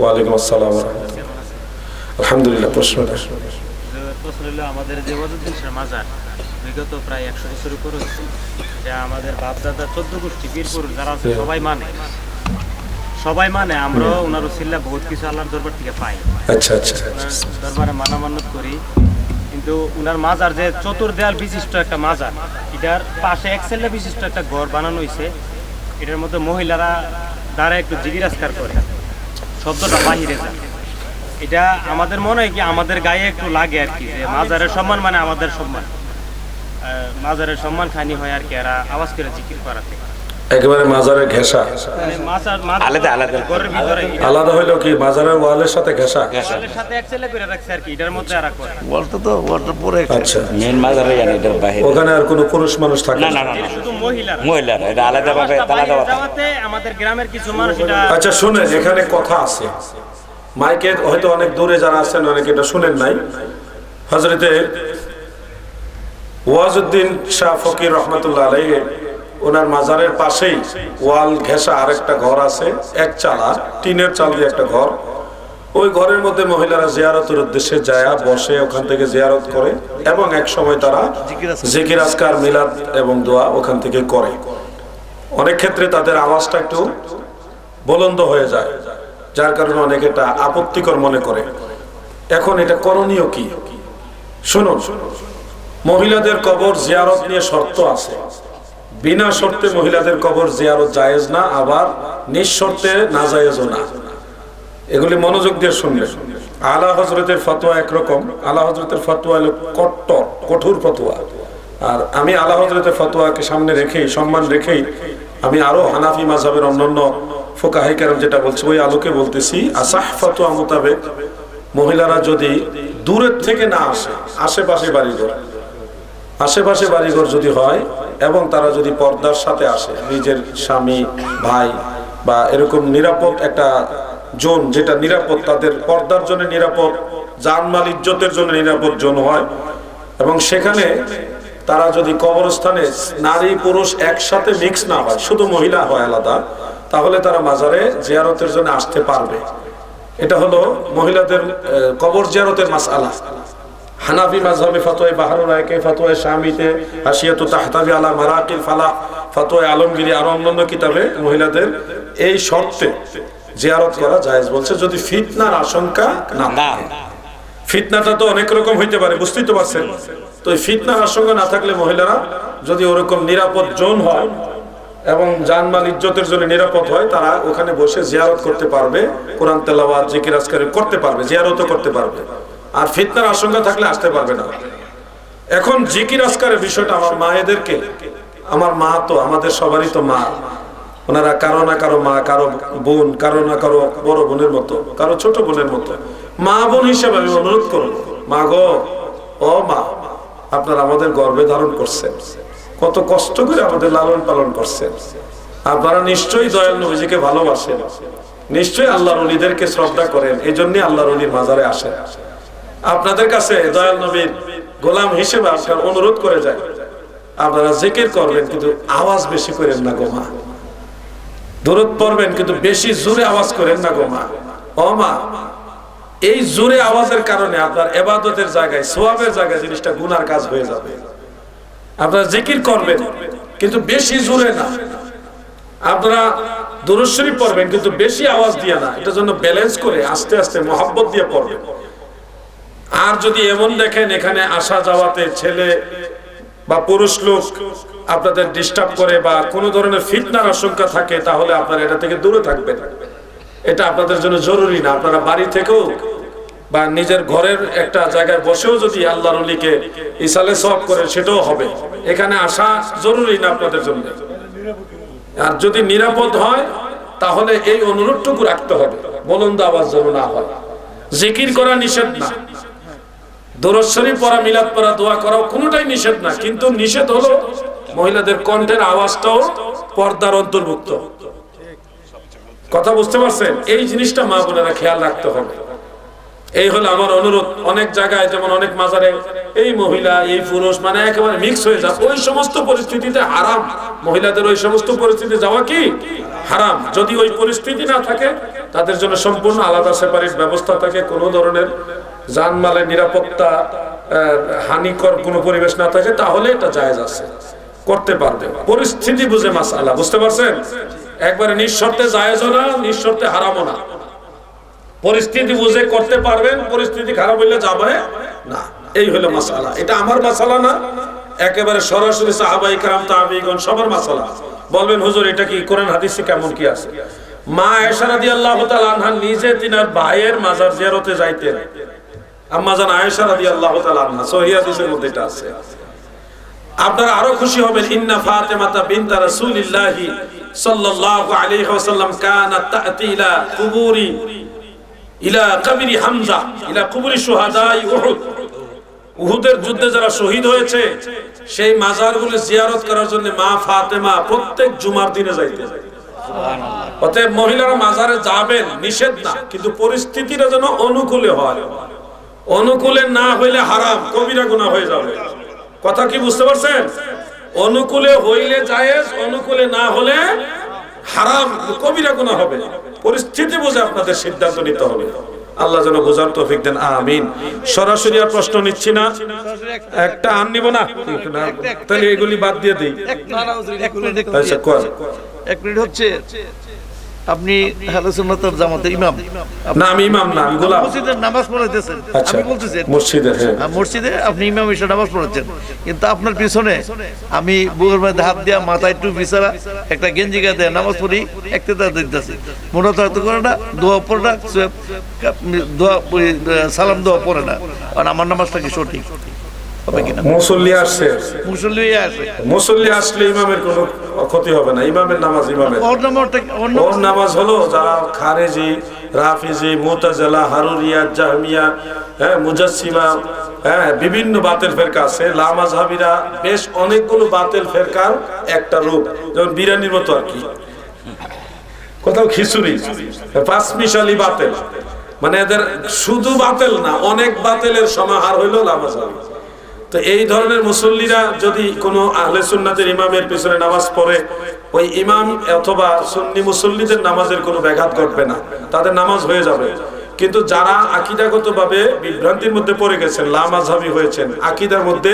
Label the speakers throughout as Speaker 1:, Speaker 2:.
Speaker 1: ওয়ালাইকুম আসসালাম আলহামদুলিল্লাহ
Speaker 2: প্রশ্ন আমাদের যে মাজার বিগত প্রায় একশো বছর উপর যা আমাদের বাপ দাদা চোদ্দ গোষ্ঠী বীরপুর যারা আছে সবাই মানে। সবাই মানে আমরা ওনার উসিল্লা বহুত কিছু আল্লাহর দরবার থেকে পাই।
Speaker 1: আচ্ছা আচ্ছা
Speaker 2: দরবারে মানা মান্নত করি। কিন্তু ওনার মাজার যে চতুর দেয়াল বিশিষ্ট একটা মাজার এটার পাশে একসেল্লা বিশিষ্ট একটা ঘর বানানো হয়েছে এটার মধ্যে মহিলারা দ্বারা একটু জিগিরাজকার করে। শব্দটা বাহিরে যায় এটা আমাদের মনে হয় কি, আমাদের গায়ে একটু লাগে আর কি, যে মাজারের সম্মান মানে আমাদের সম্মান। মাজারের সম্মান খানি হয় আর কি, এরা আওয়াজ করে জিকির করাতে।
Speaker 1: একেবারে মাজারের ঘেঁষা।
Speaker 2: মানে
Speaker 3: আলাদা, আলাদা।
Speaker 1: আলাদা হইল কি? মাজারের ওয়ালের সাথে ঘেঁষা?
Speaker 4: তো ওয়ালটা পরে
Speaker 1: আচ্ছা।
Speaker 3: মেন মাজারে এটার
Speaker 1: ওখানে আর কোনো পুরুষ মানুষ থাকে
Speaker 3: না
Speaker 1: না?
Speaker 3: না
Speaker 2: শুধু মহিলারা।
Speaker 3: এটা
Speaker 2: আমাদের গ্রামের কিছু মানুষ এটা
Speaker 1: আচ্ছা শুনেন এখানে কথা আছে। মাইকে হয়তো অনেক দূরে যারা আছেন অনেকে এটা শুনেন নাই। হজরতে ওয়াজউদ্দিন শাহ ফকির রহমতুল্লাহ আলাই ওনার মাজারের পাশেই ওয়াল ঘেঁষা আরেকটা ঘর আছে, এক চালা, টিনের চাল দিয়ে একটা ঘর। ওই ঘরের মধ্যে মহিলারা জিয়ারতের উদ্দেশ্যে যায়, বসে ওখান থেকে জিয়ারত করে এবং এক সময় তারা জিকির আজকার, মিলাদ এবং দোয়া ওখান থেকে করে। অনেক ক্ষেত্রে তাদের আওয়াজটা একটু বলন্দ হয়ে যায়, যার কারণে অনেক এটা আপত্তিকর মনে করে। এখন এটা করণীয় কি? শুনুন, মহিলাদের কবর জিয়ারত নিয়ে শর্ত আছে। বিনা শর্তে মহিলাদের কবর জিয়ারত জায়েজ না, আবার নিঃশর্তে না জায়েজও না। এগুলি মনোযোগ দিয়ে শুনবেন। আলা হজরতের ফতোয়া একরকম। আলা হজরতের ফতোয়া হলো কট্টর, কঠোর ফতোয়া। আর আমি আলা হজরতের ফতোয়াকে সামনে রেখেই, সম্মান রেখেই আমি আরও হানাফি মাঝহের অন্যান্য ফোকাহিকার যেটা বলছি, ওই আলোকে বলতেছি, আসাহ ফতোয়া মোতাবেক মহিলারা যদি দূরের থেকে না আসে, আশেপাশে বাড়িঘর আশেপাশে বাড়িঘর যদি হয় এবং তারা যদি পর্দার সাথে আসে, নিজের স্বামী, ভাই বা এরকম নিরাপদ একটা জোন যেটা নিরাপদ, তাদের পর্দার জন্য নিরাপদ জানমাল ইজ্জতের জন্য নিরাপদ জোন হয়। এবং সেখানে তারা যদি কবরস্থানে নারী পুরুষ একসাথে মিক্স না হয়, শুধু মহিলা হয় আলাদা, তাহলে তারা মাজারে জিয়ারতের জন্য আসতে পারবে। এটা হলো মহিলাদের কবর জিয়ারতের মাসআলা হানাফি মাযহাবে ফতোয়া বাহারুল রায়কে ফতোয়া শামিতে হাসিয়াতু তাহতাবি আলা মারাকিল ফালাহ ফতোয়া আলমগিরি আর অন্যান্য কিতাবে মহিলাদের এই শর্তে জিয়ারত করা জায়েজ বলছে যদি ফিতনার আশঙ্কা না
Speaker 3: না।
Speaker 1: ফিতনাটা তো অনেক রকম হইতে পারে বুঝতেই তো পারছেন। তো এই ফিতনার আশঙ্কা না থাকলে মহিলারা যদি ওরকম নিরাপদ জোন হয় এবং জানমাল ইজ্জতের জন্য নিরাপদ হয় তারা ওখানে বসে জিয়ারত করতে পারবে কোরআন তেলাওয়াত জিকির আজকার করতে পারবে জিয়ারতও করতে পারবে। আর ফিতনার আশঙ্কা থাকলে আসতে পারবে না। এখন জিকির আজকারের বিষয়টা আমার মায়েদেরকে, আমার মা তো, আমাদের সবারই তো মা। ওনারা কারও না কারও মা, কারও বোন, কারও না কারও বড় বোনের মতো, কারও ছোট বোনের মতো। মা বোন হিসেবে আমি অনুরোধ করব, মা গো, ও মা, আপনারা আমাদের গর্বে ধারণ করছেন। কত কষ্ট করে আমাদের লালন পালন করছেন। আপনারা নিশ্চয়ই দয়াল নবীজিকে ভালোবাসেন। নিশ্চয়ই আল্লাহর অলিদেরকে শ্রদ্ধা করেন। এই জন্যই আল্লাহর অলির মাজারে আসেন। আপনাদের কাছে দয়াল নবীর গোলাম হিসেবে আপনার অনুরোধ করে যায় আপনারা জিকির করবেন, কিন্তু আওয়াজ বেশি করেন না গো মা। দূরত পড়বেন, কিন্তু বেশি জোরে আওয়াজ করেন না গো মা। ও মা, এই জোরে আওয়াজের কারণে আপনার এবাদতের জায়গায়, সোয়াবের জায়গায় জিনিসটা গুনার কাজ হয়ে যাবে। আপনারা জিকির করবেন, কিন্তু বেশি জোরে না। আপনারা দুরুশ্বরী পড়বেন, কিন্তু বেশি আওয়াজ দিয়ে না। এটার জন্য ব্যালেন্স করে আস্তে আস্তে মহাব্বত দিয়ে পড়বেন। আর যদি এমন দেখেন, এখানে আসা যাওয়াতে ছেলে বা পুরুষ লোক আপনাদের ডিস্টার্ব করে বা কোনো ধরনের ফিতনার আশঙ্কা থাকে, তাহলে আপনারা এটা থেকে দূরে থাকবেন। এটা আপনাদের জন্য জরুরি না। আপনারা বাড়ি থেকেও বা নিজের ঘরের একটা জায়গায় বসেও যদি আল্লাহর অলিকে ইসালে সব করে, সেটাও হবে। এখানে আসা জরুরি না আপনাদের জন্য। আর যদি নিরাপদ হয়, তাহলে এই অনুরোধটুকু রাখতে হবে। বলন্দ আওয়াজ যেন না হয়। জিকির করা নিষেধ না। দরশ্বরী পড়া, মিলাদ পড়া, দোয়া করা কোনোটাই নিষেধ না। কিন্তু নিষেধ হলো মহিলাদের কণ্ঠের আওয়াজটাও পর্দার অন্তর্ভুক্ত। কথা বুঝতে পারছেন? এই জিনিসটা মা বোনেরা খেয়াল রাখতে হবে। এই হলো আমার অনুরোধ। অনেক জায়গায়, যেমন অনেক মাজারে, এই মহিলা, এই পুরুষ মানে একেবারে মিক্স হয়ে যাবে ওই সমস্ত পরিস্থিতিতে হারাম। মহিলাদের ওই সমস্ত পরিস্থিতি যাওয়া কি? হারাম। যদি ওই পরিস্থিতি না থাকে, তাদের জন্য সম্পূর্ণ আলাদা সেপারেট ব্যবস্থা থাকে। কোনো ধরনের জানমালের নিরাপত্তা হানিকর কোনো পরিবেশ না থাকে, তাহলে এটা জায়েজ আছে। করতে পারবে। পরিস্থিতি বুঝে মাসালা, বুঝতে পারছেন? একবারে নিঃশর্তে জায়েজও না, নিঃশর্তে হারামও না। পরিস্থিতি বুঝে করতে পারবেন, পরিস্থিতি খারাপ হইলে যাবে না। এই হলো মাসালা। এটা আমার মাসালা না, একেবারে সরাসরি সাহাবাই কারাম, তাবিগণ, সবার মাসালা। বলবেন, হুজুর, এটা কি কোরআন হাদিসে কেমন কি আছে? মা আয়েশা রাদিয়াল্লাহু তাআলা নিজে তিনার ভাইয়ের মাজার জিয়ারতে যাইতেন। আম্মা জান আয়েশা মধ্যে এটা আছে। আপনারা আরও খুশি হবেন, ইন্না ফাতেমাতা সাল্লাল্লাহু আলাইহি ওয়াসাল্লাম কুবুরি, ইলা কবরি হামজা, ইলা শুহাদাই উহুদ। উহুদের যুদ্ধে যারা শহীদ হয়েছে, সেই মাজারগুলো জিয়ারত করার জন্য মা ফাতেমা প্রত্যেক জুমার দিনে যাইতে অতএব মহিলারা মাজারে যাবেন, নিষেধ না, কিন্তু পরিস্থিতিটা যেন অনুকূলে হয়। অনুকূলে না হইলে হারাম কবিরা গুনাহ হয়ে যাবে। কথা কি বুঝতে পারছেন? অনুকূলে হইলে জায়েজ অনুকূলে না হলে হারাম কবিরা গুনাহ হবে। পরিস্থিতি বুঝে আপনাদের সিদ্ধান্ত নিতে হবে। আল্লাহ যেন বোঝার তৌফিক দেন আমিন। সরাসরি আর প্রশ্ন নিচ্ছি না। একটা আন নিব না? তাহলে এগুলি বাদ দিয়ে দিই।
Speaker 4: এক মিনিট দেখুন।
Speaker 1: আচ্ছা কোয়া
Speaker 4: এক মিনিট হচ্ছে আপনি জামাতের ইমাম।
Speaker 1: না আমি ইমাম না আমি গোলাম।
Speaker 4: মসজিদের নামাজ পড়াইতেছেন।
Speaker 1: আচ্ছা
Speaker 4: আমি বলতেছি
Speaker 1: মসজিদে হ্যাঁ।
Speaker 4: মসজিদে আপনি ইমাম এসে নামাজ পড়াচ্ছেন। কিন্তু আপনার পিছনে আমি বুকের মধ্যে হাত দিয়া মাথায় একটু বিছারা একটা গেঞ্জি গায়ে দেয় নামাজ পড়ি একটা তার দিতেছি মনে তো করে না দোয়া পড়ে না দোয়া সালাম দোয়া পড়ে না। কারণ আমার নামাজটা কি সঠিক? হবে কিনা?
Speaker 1: মুসল্লি আসছে।
Speaker 4: মুসল্লি আসে।
Speaker 1: মুসল্লি আসলে ইমামের কোনো ক্ষতি হবে না ইমামের নামাজ ইমামের।
Speaker 4: ওর নামাজ-
Speaker 1: হলো যারা খারেজি রাফিজি মুতাজালা হারুরিয়া জাহমিয়া হ্যাঁ মুজাসসিমা হ্যাঁ বিভিন্ন বাতেল ফেরকা আছে লামাজহাবিরা বেশ অনেকগুলো বাতেল ফেরকার একটা রূপ। যেমন বিরিয়ানির মতো আর কি। কোথাও খিচুড়ি পাঁচ মিশালি বাতেল। মানে এদের শুধু বাতেল না অনেক বাতেলের সমাহার হইল লামাজহাবি তো এই ধরনের মুসল্লিরা যদি কোনো আহলে সুন্নাতের ইমামের পিছনে নামাজ পড়ে, ওই ইমাম অথবা সুন্নি মুসল্লিদের নামাজের কোনো ব্যাঘাত ঘটবে না, তাদের নামাজ হয়ে যাবে। কিন্তু যারা আকিদাগত ভাবে বিভ্রান্তির মধ্যে পড়ে গেছেন লামাজহাবি হয়েছেন, আকিদার মধ্যে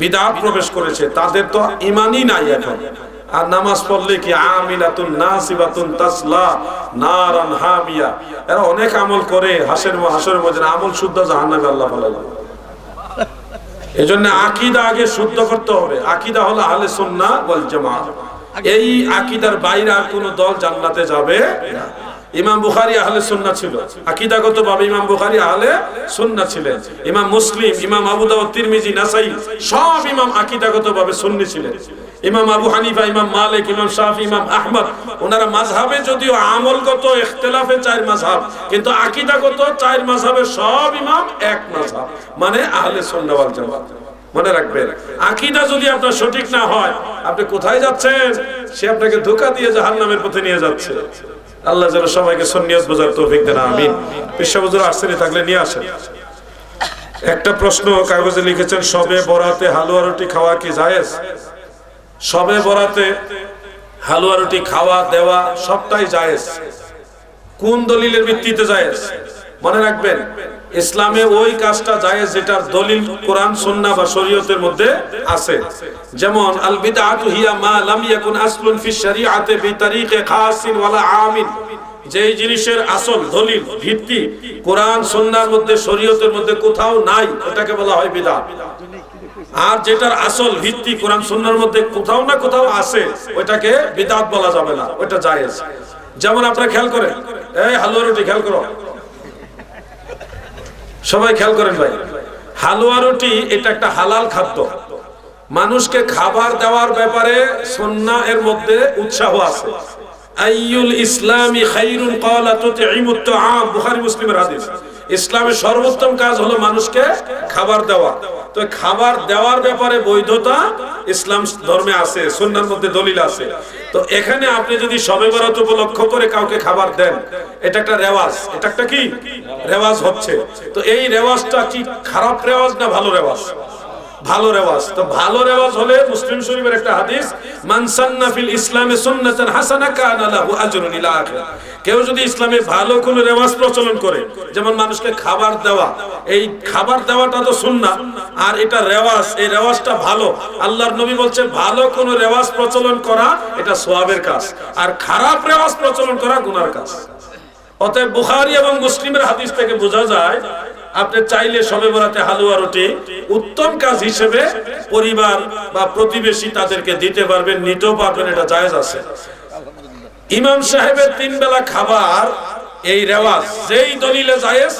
Speaker 1: বিদাত প্রবেশ করেছে, তাদের তো ইমানই নাই এখন। আর নামাজ পড়লে কি আমিলাতুন নাসিবাতুন তাসলা, নারান হামিয়া। এরা অনেক আমল করে, হাসের হাসরের মধ্যে আমল শুদ্ধ জাহান্নামে আল্লাহ বলে। এই জন্য আকিদা আগে শুদ্ধ করতে হবে। আকিদা হলো আহলে সুন্নাহ ওয়াল জামাত এই আকিদার বাইরে আর কোন দল জান্নাতে যাবে ইমাম বুখারি আহলে সুন্নাহ ছিল। আকিদাগত ভাবে ইমাম বুখারী আহলে সুন্নাহ ছিলেন। ইমাম মুসলিম, ইমাম আবু দাউদ, তিরমিজি, নাসাই সব ইমাম আকিদাগত ভাবে সুন্নি ছিলেন। ইমাম আবু হানিফা, ইমাম মালিক, ইমাম শাফি, ইমাম আহমদ, ওনারা মাযহাবে যদিও আমলগত, ইখতিলাফে চার মাযহাব, কিন্তু আকীদাগত চার মাযহাবে সব ইমাম এক মাযহাব মানে আহলে সুন্নাহ ওয়াল জামাত। মনে রাখবেন, আকীদা যদি আপনার সঠিক না হয়, আপনি কোথায় যাচ্ছেন? সে আপনাকে ধোঁকা দিয়ে জাহান্নামের পথে নিয়ে যাচ্ছে। আল্লাহ যেন সবাইকে সন্নিয়ত বোঝার তৌফিক দেন, আমিন। বিশ্ববুজুর আসছেনি থাকলে নিয়ে আসেন। একটা প্রশ্ন কাগজে লিখেছেন সবে বরাতে হালুয়া রুটি খাওয়া কি জায়েজ? সবে বরাতে হালুয়া রুটি খাওয়া, দেওয়া সবটাই জায়েজ। কোন দলিলের ভিত্তিতে জায়েজ? মনে রাখবেন, ইসলামে ওই কাজটা জায়েজ যেটার দলিল কোরআন, সুন্নাহ বা শরীয়তের মধ্যে আছে। যেমন আল বিদআতু হিয়া মা লাম ইয়াকুন আসলুন ফি শরীআতে বিতারিকে খাসিন ওয়ালা আমিন। যেই জিনিসের আসল দলিল, ভিত্তি কোরআন, সুন্নাহর মধ্যে, শরীয়তের মধ্যে কোথাও নাই, ওটাকে বলা হয় বিদআত। আর যেটার আসল ভিত্তি কোরআন সুন্নাহর মধ্যে কোথাও না কোথাও আছে, ওইটাকে বিদাত বলা যাবে না, ওইটা জায়েজ। যেমন আপনারা খেয়াল করেন, এই হালুয়া রুটি খেয়াল করো। সবাই খেয়াল করেন ভাই, হালুয়া রুটি এটা একটা হালাল খাদ্য। মানুষকে খাবার দেওয়ার ব্যাপারে সন্না এর মধ্যে উৎসাহ আছে। আইয়ুল ইসলামি খাইরুন ক্বালা তুতঈমুত তুআম, বুখারী মুসলিমের হাদিস। ইসলামের সর্বোত্তম কাজ হলো মানুষকে খাবার দেওয়া। তো খাবার দেওয়ার ব্যাপারে বৈধতা ইসলাম ধর্মে আছে, সুন্নার মধ্যে দলিল আছে। তো এখানে আপনি যদি সবে বরাত উপলক্ষ করে কাউকে খাবার দেন, এটা একটা রেওয়াজ। এটা একটা কি? রেওয়াজ হচ্ছে। তো এই রেওয়াজটা কি খারাপ রেওয়াজ না ভালো রেওয়াজ? ভালো রেওয়াজ। তো ভালো রেওয়াজ হলে মুসলিম শরীফের একটা হাদিস, মান সান্না ফিল ইসলামে সুন্নাতান হাসানা কানা লাহু আজরুন ইলা আখির। কেউ যদি ইসলামে ভালো কোনো রেওয়াজ প্রচলন করে, যেমন মানুষকে খাবার দেওয়া, এই খাবার দেওয়াটা তো সুন্নাত আর এটা রেওয়াজ, এই রেওয়াজটা ভালো। আল্লাহর নবী বলছে, ভালো কোনো রেওয়াজ প্রচলন করা, এটা সোয়াবের কাজ, আর খারাপ রেওয়াজ প্রচলন করা গুনার কাজ। অতএব বুখারী এবং মুসলিমের হাদিস থেকে বোঝা যায় আপনি চাইলে সবে বরাতে হালুয়া রুটি উত্তম কাজ হিসেবে পরিবার বা প্রতিবেশী তাদেরকে দিতে পারবেন নিতেও পারবেন এটা জায়েজ আছে। ইমাম সাহেবের তিন বেলা খাবার এই রেওয়াজ যেই দলিলে জায়েজ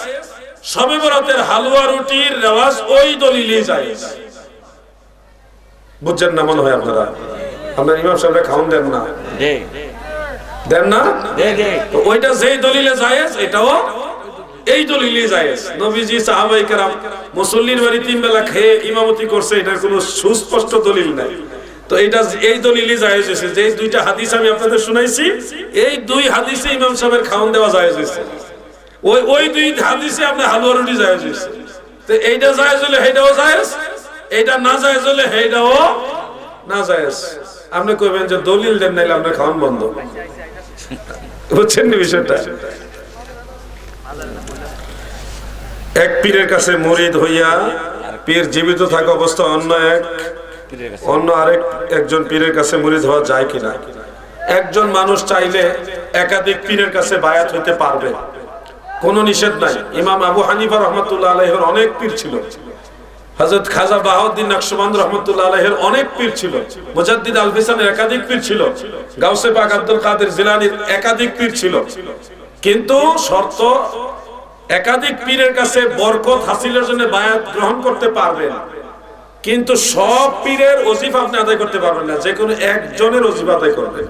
Speaker 1: সবে বরাতের হালুয়া রুটির রেওয়াজ ওই দলিলে জায়েজ। বুঝছেন না মনে হয় আপনারা? আপনার ইমাম সাহেবরা খাওন দেন না? দেন না? ওইটা যেই দলিলে জায়েজ এটাও এই দলিলে জায়েজ নবীজি সাহাবাই কেরাম মুসল্লির বাড়ি তিন বেলা খেয়ে ইমামতি করছে, এটার কোনো সুস্পষ্ট দলিল নাই। তো এটা এই দলিলে জায়েজ হয়েছে, যে দুইটা হাদিস আমি আপনাদের শুনাইছি, এই দুই হাদিসে ইমাম সাহেবের খাওন দেওয়া জায়েজ হয়েছে। ওই ওই দুই হাদিসে আপনার হালুয়া রুটি জায়েজ হয়েছে। তো এইটা জায়েজ হলে সেইটাও জায়েজ, এইটা না জায়েজ হলে সেইটাও না জায়েজ। আপনি কইবেন যে দলিল দেন নাইলে আপনার খাওয়ান বন্ধ। বুঝছেন বিষয়টা? এক পীরের কাছে মরিদ হইয়া পীর জীবিত থাকা অবস্থা অন্য এক। অন্য আরেক একজন পীরের কাছে মরিদ হওয়া যায় কিনা? একজন মানুষ চাইলে একাধিক পীরের কাছে বায়াত হইতে পারবে। কোনো নিষেধ নাই। ইমাম আবু হানিফা রহমতুল্লাহ আলহের অনেক পীর ছিল। হযরত খাজা বাহাউদ্দিন নকশবন্দ রহমতুল্লাহ আলহের অনেক পীর ছিল। মুজাদ্দিদ আল ফিসানের একাধিক পীর ছিল। গাউসে পাক আব্দুল কাদের জিলানির একাধিক পীর ছিল। কিন্তু শর্ত একাধিক পীরের কাছে বরকত হাসিলের জন্য বায়াত গ্রহণ করতে পারবেন। কিন্তু সব পীরের অজিফা আপনি আদায় করতে পারবেন না, যে কোনো একজনের অজিফা আদায় করবেন।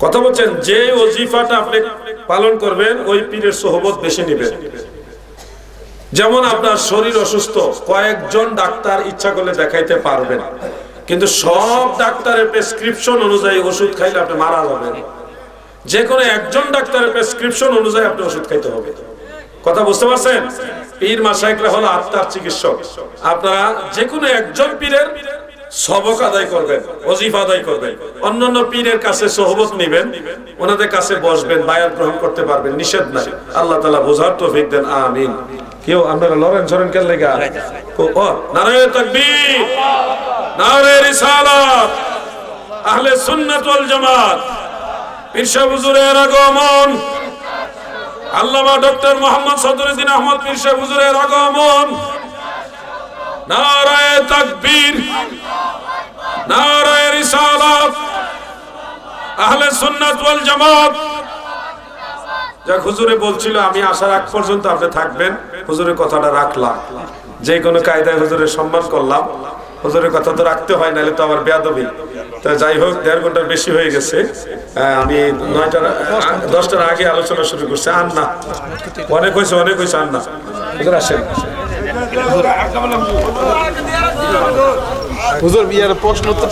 Speaker 1: কথা বলছেন, যে অজিফাটা আপনি পালন করবেন, ওই পীরের সোহবত বেশি নেবেন। যেমন আপনার শরীর অসুস্থ, কয়েকজন ডাক্তার ইচ্ছা করলে দেখাইতে পারবেন। কিন্তু সব ডাক্তারের প্রেসক্রিপশন অনুযায়ী ওষুধ খাইলে আপনি মারা যাবেন। যে কোনো একজন ডাক্তারের প্রেসক্রিপশন অনুযায়ী আপনি ওষুধ খাইতে হবে। কথা বুঝতে পারছেন? পীর মাসাইকরা হলো আত্মার চিকিৎসক। আপনারা যে কোনো একজন পীরের সবক আদায় করবেন অজিফ আদায় করবেন। অন্যান্য পীরের কাছে সহবত নিবেন, ওনাদের কাছে বসবেন, বায়াত গ্রহণ করতে পারবেন, নিষেধ নাই। আল্লাহ তালা বোঝার তৌফিক দেন, আমিন। কেউ আপনারা লড়েন সরেন কেন লেগা? ও নারায়ে তাকবীর আহলে সুন্নাত জামাত। পীর সাহেব হুজুরের আগমন। আল্লামা ডক্টর মোহাম্মদ সদরুদ্দিন আহমদ হুজুরের আগমন। নারায়ে নারায়ে রিসালাত। আহলে সুন্নাত ওয়াল জামাত। যাক, হুজুরে বলছিল, আমি আসার আগ পর্যন্ত আপনি থাকবেন। হুজুরের কথাটা রাখলাম। যে কোনো কায়দায় হুজুরের সম্মান করলাম। হুজুরের কথা তো রাখতে হয় নাহলে তো আমার বেয়াদবি তো যাই হোক দেড় ঘণ্টার বেশি হয়ে গেছে আমি নয়টার দশটার আগে আলোচনা শুরু করছি আর না অনেক হয়েছে অনেক হয়েছে আর না হুজুর আসেন
Speaker 5: হুজুর বিয়ার প্রশ্ন উত্তর